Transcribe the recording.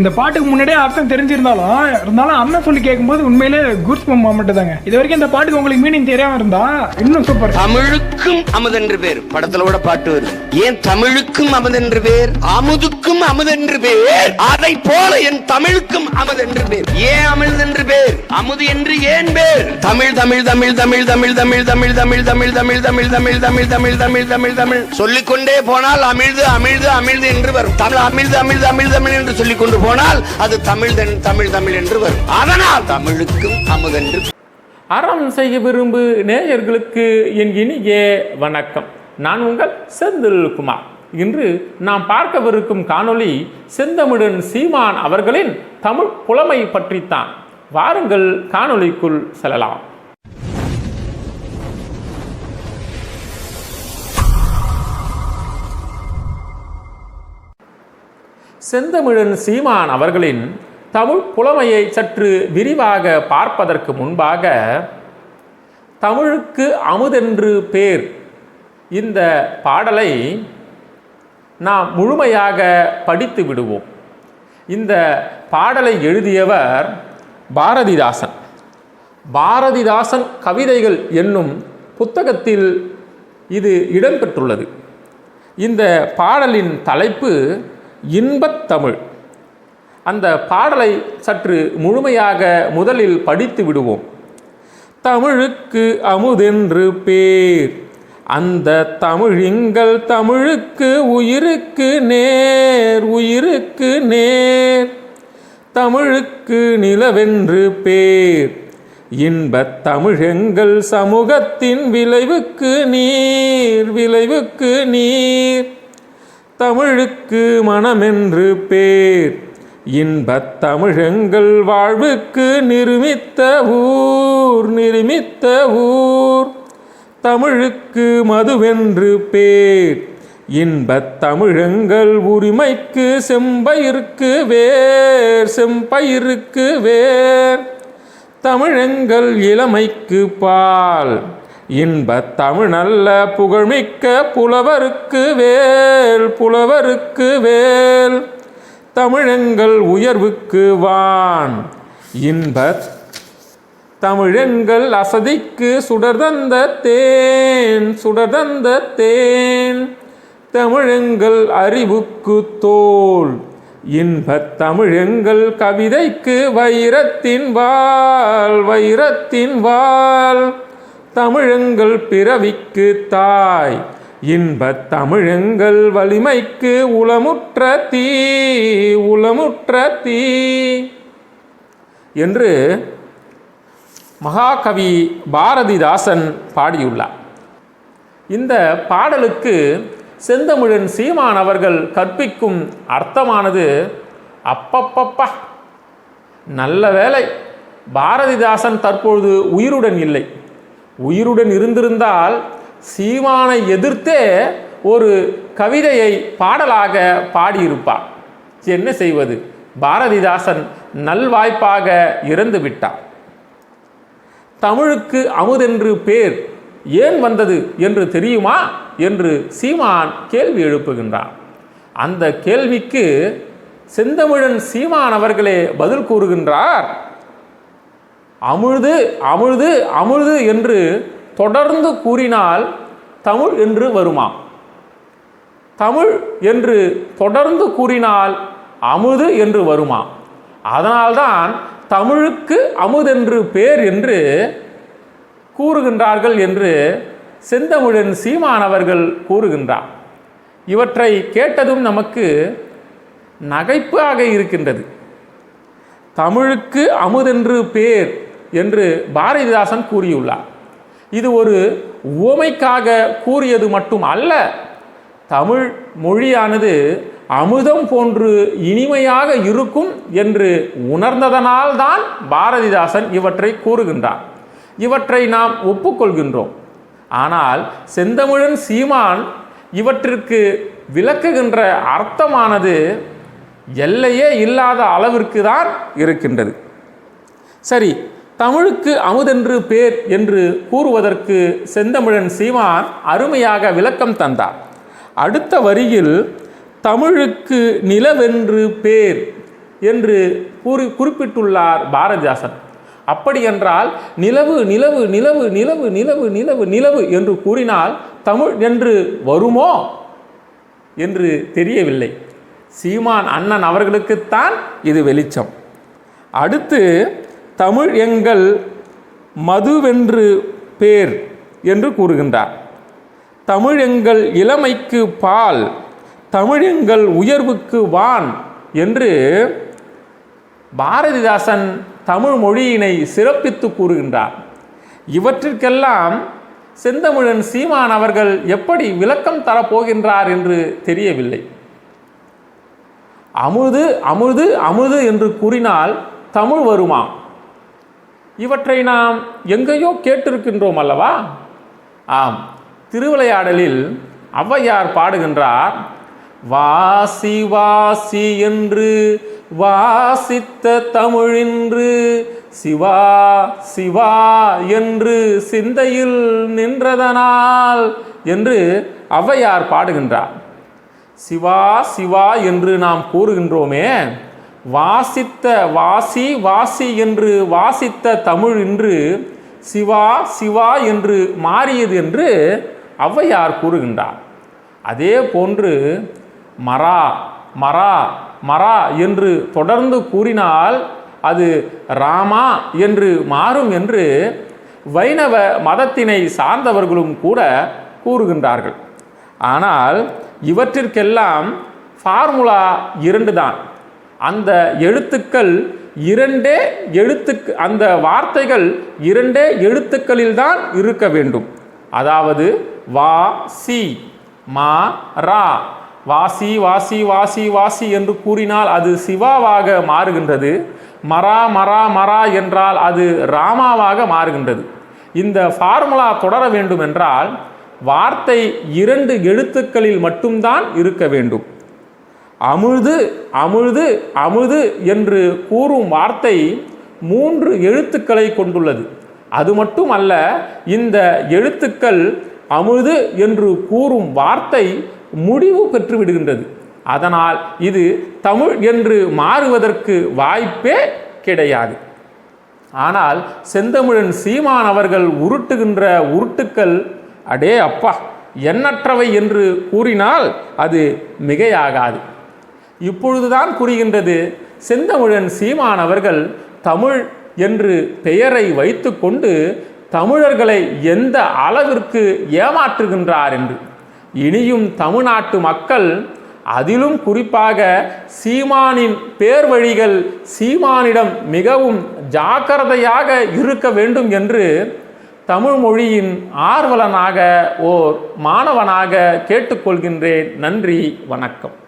இந்த பாட்டுக்கு முன்னாடியே அர்த்தம் தெரிஞ்சிருந்தாலும் இருந்தாலும் அண்ணன் சொல்லி கேட்கும்போது உண்மையிலே குட்ஸ் மொமெண்ட் தாங்க இது வரைக்கும் இந்த பாட்டுக்கு உங்களுக்கு மீனிங் தெரியாம இருந்தா இன்னும் சூப்பர் தமிழுக்கும் அமுதென்று பேர் படத்துல கூட பாட்டு வருது ஏன் தமிழுக்கும் அமுதென்று பேர் அமுதுக்கும் அமுதென்று பேர் அதை போல என் தமிழுக்கும் அமுதென்று பேர் ஏன் அமிழ்தென்று பேர் அமுது என்று ஏன் பேர் தமிழ் தமிழ் தமிழ் தமிழ் தமிழ் தமிழ் தமிழ் தமிழ் தமிழ் தமிழ் தமிழ் தமிழ் தமிழ் தமிழ் தமிழ் தமிழ் தமிழ் சொல்லிக்கொண்டே போனால் அமிழ்து அமிழ்து அமிழ்து என்று வரும் தமிழ் அமிழ்து அமிழ்து அமிழ்து தமிழ் என்று சொல்லிக் கொண்டு போனால் அது தமிழ் தமிழ் தமிழ் என்று வரும். அதனால் தமிழுக்கும் அமுதென்று அறம் செய்ய விரும்பு நேயர்களுக்கு என் இனிய வணக்கம். நான் உங்கள் செந்தில்குமார் இன்று நாம் பார்க்கவிருக்கும் காணொளி செந்தமிழன் சீமான் அவர்களின் தமிழ் புலமை பற்றித்தான். வாருங்கள் காணொளிக்குள் செல்லலாம். செந்தமிழன் சீமான் அவர்களின் தமிழ் புலமையை சற்று விரிவாக பார்ப்பதற்கு முன்பாக தமிழுக்கு அமுதென்று பேர். இந்த பாடலை நாம் முழுமையாக படித்து விடுவோம். இந்த பாடலை எழுதியவர் பாரதிதாசன். பாரதிதாசன் கவிதைகள் என்னும் புத்தகத்தில் இது இடம்பெற்றுள்ளது. இந்த பாடலின் தலைப்பு இன்பத் தமிழ் அந்த பாடலை சற்று முழுமையாக முதலில் படித்து விடுவோம். தமிழுக்கு அமுதென்று பேர். அந்த தமிழிங்கள் தமிழுக்கு உயிருக்கு நேர் உயிருக்கு நேர். தமிழுக்கு நிலவென்று பேர். இன்பத் தமிழெங்கள் சமூகத்தின் விளைவுக்கு நீர் விளைவுக்கு நீர். தமிழுக்கு மனமென்று பேர். இன்பத் தமிழெங்கள் வாழ்வுக்கு நிருமித்த ஊர் நிருமித்த ஊர். தமிழுக்கு மதுவென்று பேர். இன்பத் தமிழெங்கள் உரிமைக்கு செம்பயிருக்கு வேர் செம்பயிருக்கு வேர். தமிழெங்கள் இளமைக்கு பால். இன்பத் தமிழ் நல்ல புகழ்மிக்க புலவருக்கு வேல் புலவருக்கு வேல். தமிழெங்கள் உயர்வுக்கு வான். இன்பத் தமிழெங்கள் அசதிக்கு சுடர்தந்த தேன் சுடர்தந்த தேன். தமிழெங்கள் அறிவுக்கு தோல். இன்பத் தமிழெங்கள் கவிதைக்கு வைரத்தின் வாள் வைரத்தின் வாள். தமிழங்கள் பிறவிக்கு தாய் இன்பத் தமிழங்கள் வலிமைக்கு உளமுற்ற தீ உளமுற்ற தீ. என்று மகாகவி பாரதிதாசன் பாடியுள்ளார். இந்த பாடலுக்கு செந்தமிழன் சீமான் அவர்கள் கற்பிக்கும் அர்த்தமானது அப்பப்பப்பா. நல்ல வேலை பாரதிதாசன் தற்பொழுது உயிருடன் இல்லை. உயிருடன் இருந்திருந்தால் சீமானை எதிர்த்தே ஒரு கவிதையை பாடலாக பாடியிருப்பார். என்ன செய்வது? பாரதிதாசன் நல்வாய்ப்பாக இறந்து விட்டார். தமிழுக்கு அமுதென்று பேர் ஏன் வந்தது என்று தெரியுமா? என்று சீமான் கேள்வி எழுப்புகின்றான். அந்த கேள்விக்கு செந்தமிழன் சீமான் அவர்களே பதில் கூறுகின்றார். அமுழுது அமுழுது அமுழ்து என்று தொடர்ந்து கூறினால் தமிழ் என்று வருமாம் தமிழ் என்று தொடர்ந்து கூறினால் அமுது என்று வருமாம் அதனால்தான் தமிழுக்கு அமுதென்று பேர் என்று கூறுகின்றார்கள் என்று செந்தமிழன் சீமானவர்கள் கூறுகின்றார். இவற்றை கேட்டதும் நமக்கு நகைப்பாக இருக்கின்றது. தமிழுக்கு அமுதென்று பேர் என்று பாரதிதாசன் கூறியுள்ளார். இது ஒரு உவமைக்காக கூறியது மட்டும் அல்ல தமிழ் மொழியானது அமுதம் போன்று இனிமையாக இருக்கும் என்று உணர்ந்ததனால்தான் பாரதிதாசன் இவற்றை கூறுகின்றார். இவற்றை நாம் ஒப்புக்கொள்கின்றோம். ஆனால் செந்தமிழன் சீமான் இவற்றிற்கு விளக்குகின்ற அர்த்தமானது எல்லையே இல்லாத அளவிற்கு தான் இருக்கின்றது. சரி தமிழுக்கு அமுதென்று பேர் என்று கூறுவதற்கு செந்தமிழன் சீமான் அருமையாக விளக்கம் தந்தார். அடுத்த வரியில் தமிழுக்கு நிலவென்று பேர் என்று கூறி குறிப்பிட்டுள்ளார் பாரதிதாசன். அப்படியென்றால் நிலவு நிலவு நிலவு நிலவு நிலவு நிலவு நிலவு என்று கூறினால் தமிழ் என்று வருமோ என்று தெரியவில்லை. சீமான் அண்ணன் அவர்களுக்குத்தான் இது வெளிச்சம். அடுத்து தமிழ் எங்கள் மதுவென்று பேர் என்று கூறுகின்றார். தமிழ் எங்கள் இளமைக்கு பால் தமிழ் எங்கள் உயர்வுக்கு வான் என்று பாரதிதாசன் தமிழ் மொழியினை சிறப்பித்து கூறுகின்றார். இவற்றிற்கெல்லாம் செந்தமிழன் சீமான் அவர்கள் எப்படி விளக்கம் தரப்போகின்றார் என்று தெரியவில்லை. அமுது அமுது அமுது என்று கூறினால் தமிழ் வருமா? இவற்றை நாம் எங்கேயோ கேட்டிருக்கின்றோம் அல்லவா? ஆம் திருவிளையாடலில் ஔவையார் பாடுகின்றார் வாசி வாசி என்று வாசித்த தமிழின்று சிவா சிவா என்று சிந்தையில் நின்றதனால் என்று ஔவையார் பாடுகின்றார். சிவா சிவா என்று நாம் கூறுகின்றோமே வாசித்த வாசி வாசி என்று வாசித்த தமிழ் இன்று சிவா சிவா என்று மாறியது என்று ஔவையார் கூறுகின்றார். அதே போன்று மரா மரா மரா என்று தொடர்ந்து கூறினால் அது ராமா என்று மாறும் என்று வைணவ மதத்தினை சார்ந்தவர்களும் கூட கூறுகின்றார்கள். ஆனால் இவற்றிற்கெல்லாம் ஃபார்முலா இரண்டு தான் அந்த எழுத்துக்கள் இரண்டே எழுத்துக்கு அந்த வார்த்தைகள் இரண்டே எழுத்துக்களில் தான் இருக்க வேண்டும். அதாவது வா சி மா ரா. வாசி வாசி வாசி வாசி என்று கூறினால் அது சிவாவாக மாறுகின்றது. மரா மரா மரா என்றால் அது ராமாவாக மாறுகின்றது. இந்த ஃபார்முலா தொடர வேண்டும் என்றால் வார்த்தை இரண்டு எழுத்துக்களில் மட்டும்தான் இருக்க வேண்டும். அமுது அமுது அமுது என்று கூறும் வார்த்தை மூன்று எழுத்துக்களை கொண்டுள்ளது. அது மட்டுமல்ல இந்த எழுத்துக்கள் அமுது என்று கூறும் வார்த்தை முடிவு பெற்று விடுகின்றது அதனால் இது தமிழ் என்று மாறுவதற்கு வாய்ப்பே கிடையாது. ஆனால் செந்தமிழன் சீமான் அவர்கள் உருட்டுகின்ற உருட்டுக்கள் அடே அப்பா எண்ணற்றவை என்று கூறினால் அது மிகையாகாது. இப்பொழுதுதான் புரிகின்றது செந்தமிழன் சீமான் அவர்கள் தமிழ் என்று பெயரை வைத்துக்கொண்டு தமிழர்களை எந்த அளவிற்கு ஏமாற்றுகின்றார் என்று. இனியும் தமிழ்நாட்டு மக்கள் அதிலும் குறிப்பாக சீமானின் பேர் வழிகள் சீமானிடம் மிகவும் ஜாக்கிரதையாக இருக்க வேண்டும் என்று தமிழ் மொழியின் ஆர்வலனாக ஓர் மாணவனாக கேட்டுக்கொள்கின்றேன். நன்றி வணக்கம்.